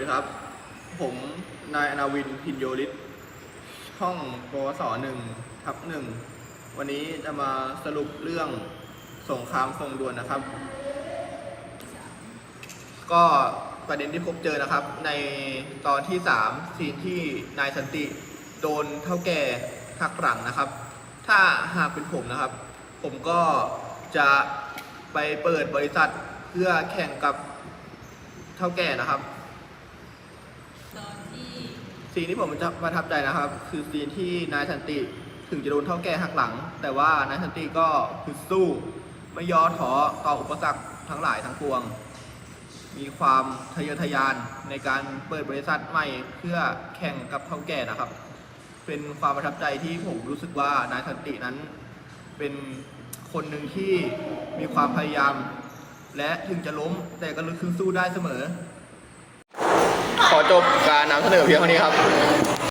ดีครับ ผมนายอนาวินพินโยริศห้องปวสหนึ่งทับหนึ่ง วันนี้จะมาสรุปเรื่องสงครามทรงดวนนะครับ ก็ประเด็นที่พบเจอนะครับ ในตอนที่สามซีนที่นายสันติโดนเท่าแก่หักหลังนะครับ ถ้าหากเป็นผมนะครับ ผมก็จะไปเปิดบริษัทเพื่อแข่งกับเท่าแก่นะครับ ซีนที่ผมจะประทับใจนะครับ คือซีนที่นายสันติถึงจะโดนเท่าแก่หักหลัง แต่ว่านายสันติก็คือสู้ ไม่ย่อท้อต่ออุปสรรคทั้งหลายทั้งปวง มีความทะเยอทะยานในการเปิดบริษัทใหม่เพื่อแข่งกับเท่าแก่นะครับ เป็นความประทับใจที่ผมรู้สึกว่านายสันตินั้น เป็นคนหนึ่งที่มีความพยายาม และถึงจะล้มแต่ก็ลุกขึ้นสู้ได้เสมอ ขอจบการนำเสนอเพียงเท่านี้ครับ